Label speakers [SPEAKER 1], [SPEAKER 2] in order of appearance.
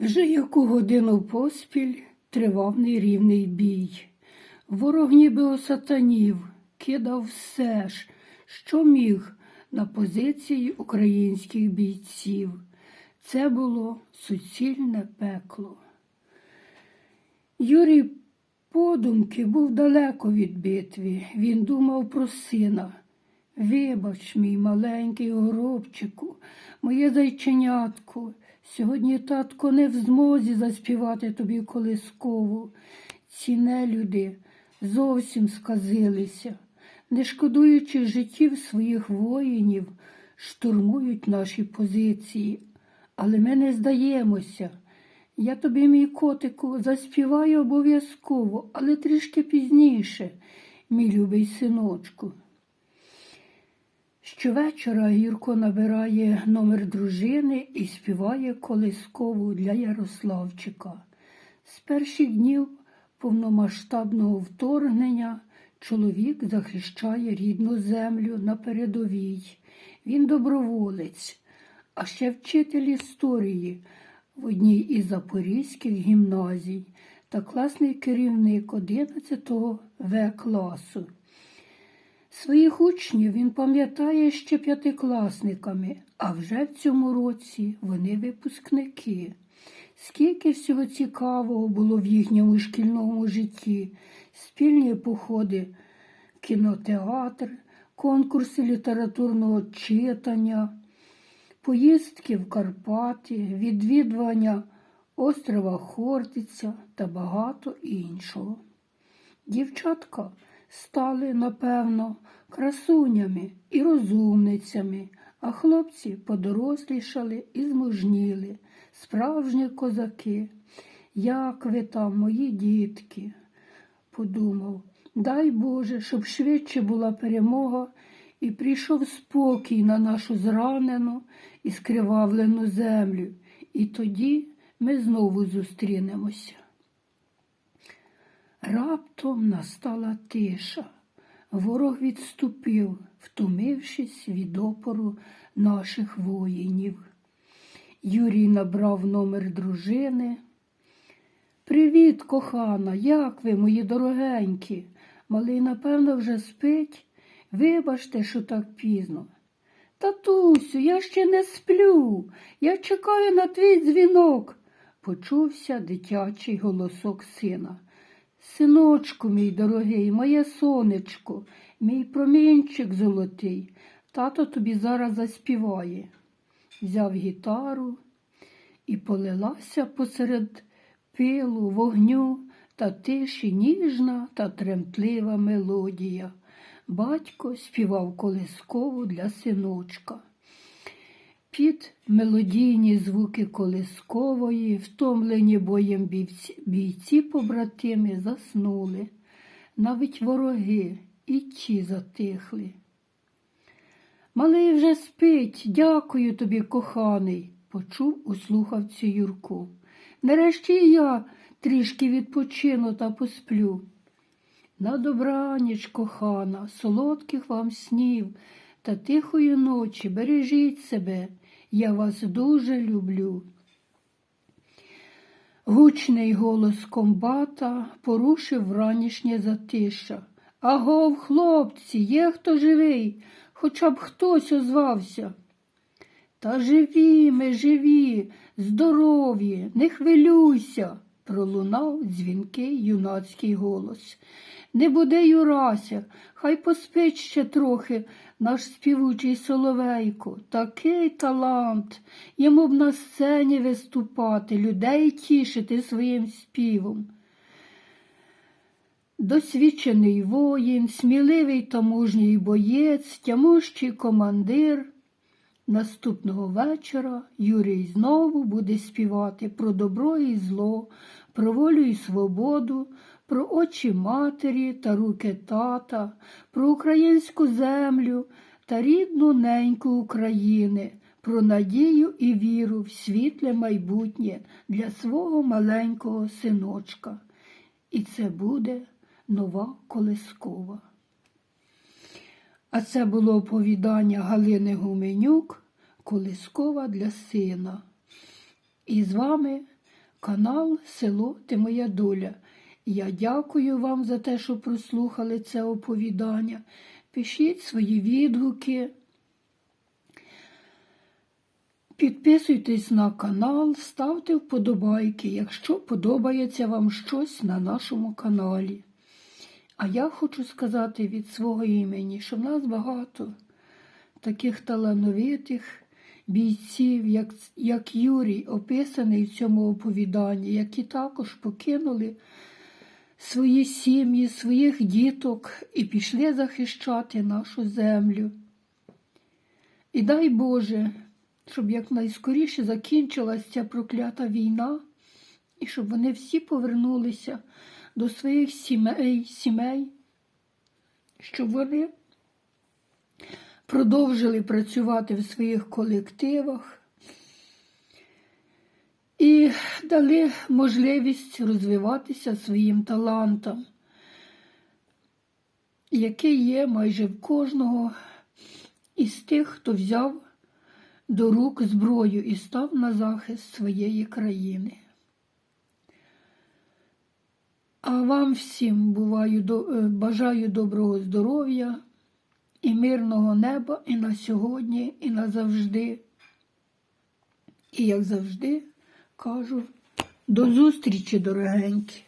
[SPEAKER 1] Вже яку годину поспіль тривав нерівний бій. Ворог ніби осатанів, кидав все ж, що міг на позиції українських бійців. Це було суцільне пекло. Юрій подумки був далеко від битви. Він думав про сина. Вибач, мій маленький горобчику, моє зайченятко. Сьогодні татко не в змозі заспівати тобі колискову. Ці нелюди зовсім сказилися, не шкодуючи життів своїх воїнів, штурмують наші позиції. Але ми не здаємося. Я тобі, мій котику, заспіваю обов'язково, але трішки пізніше, мій любий синочку. Щовечора Юрко набирає номер дружини і співає колискову для Ярославчика. З перших днів повномасштабного вторгнення чоловік захищає рідну землю на передовій. Він доброволець, а ще вчитель історії в одній із запорізьких гімназій та класний керівник 11 В класу. Своїх учнів він пам'ятає ще п'ятикласниками, а вже в цьому році вони випускники. Скільки всього цікавого було в їхньому шкільному житті, спільні походи в кінотеатр, конкурси літературного читання, поїздки в Карпати, відвідування острова Хортиця та багато іншого. Дівчатка стали, напевно, красунями і розумницями, а хлопці подорослішали і змужніли, справжні козаки. Як ви там, мої дітки? подумав, дай Боже, щоб швидше була перемога і прийшов спокій на нашу зранену і скривавлену землю, і тоді ми знову зустрінемося. Раптом настала тиша. Ворог відступив, втомившись від опору наших воїнів. Юрій набрав номер дружини. Привіт, кохана, як ви, мої дорогенькі? Малий, напевно, вже спить. Вибачте, що так пізно. Татусю, я ще не сплю. Я чекаю на твій дзвінок, почувся дитячий голосок сина. Синочку, мій дорогий, моє сонечко, мій промінчик золотий, тато тобі зараз заспіває. Взяв гітару і полилася посеред пилу, вогню та тиші ніжна та тремтлива мелодія. Батько співав колискову для синочка. Під мелодійні звуки колискової, втомлені боєм бійці, побратими заснули, навіть вороги і ті затихли. Малий вже спить, дякую тобі, коханий, почув у слухавці Юрку. Нарешті я трішки відпочину та посплю. На добраніч, кохана, солодких вам снів та тихої ночі бережіть себе. Я вас дуже люблю. Гучний голос комбата порушив ранішнє затиша. Агов, хлопці, є хто живий, хоча б хтось озвався. Та живі ми, живі, здорові, не хвилюйся, пролунав дзвінкий юнацький голос. Не буде Юрася, хай поспить ще трохи наш співучий соловейко, такий талант, йому б на сцені виступати, людей тішити своїм співом. Досвідчений воїн, сміливий та мужній боєць, тямущий командир. Наступного вечора Юрій знову буде співати про добро і зло, про волю і свободу, про очі матері та руки тата, про українську землю та рідну неньку України, про надію і віру в світле майбутнє для свого маленького синочка. І це буде нова колискова. А це було оповідання Галини Гуменюк, Колискова для сина. І з вами канал Село Ти Моя Доля. Я дякую вам за те, що прослухали це оповідання. Пишіть свої відгуки. Підписуйтесь на канал, ставте вподобайки, якщо подобається вам щось на нашому каналі. А я хочу сказати від свого імені, що в нас багато таких талановитих бійців, як, як Юрій, описаний в цьому оповіданні, які також покинули свої сім'ї, своїх діток і пішли захищати нашу землю. І дай Боже, щоб якнайскоріше закінчилася ця проклята війна, і щоб вони всі повернулися до своїх сімей, сімей, щоб вони продовжили працювати в своїх колективах і дали можливість розвиватися своїм талантам, який є майже в кожного із тих, хто взяв до рук зброю і став на захист своєї країни. А вам всім буваю, е, бажаю доброго здоров'я і мирного неба і на сьогодні, і назавжди. І як завжди кажу, до зустрічі, дорогенькі.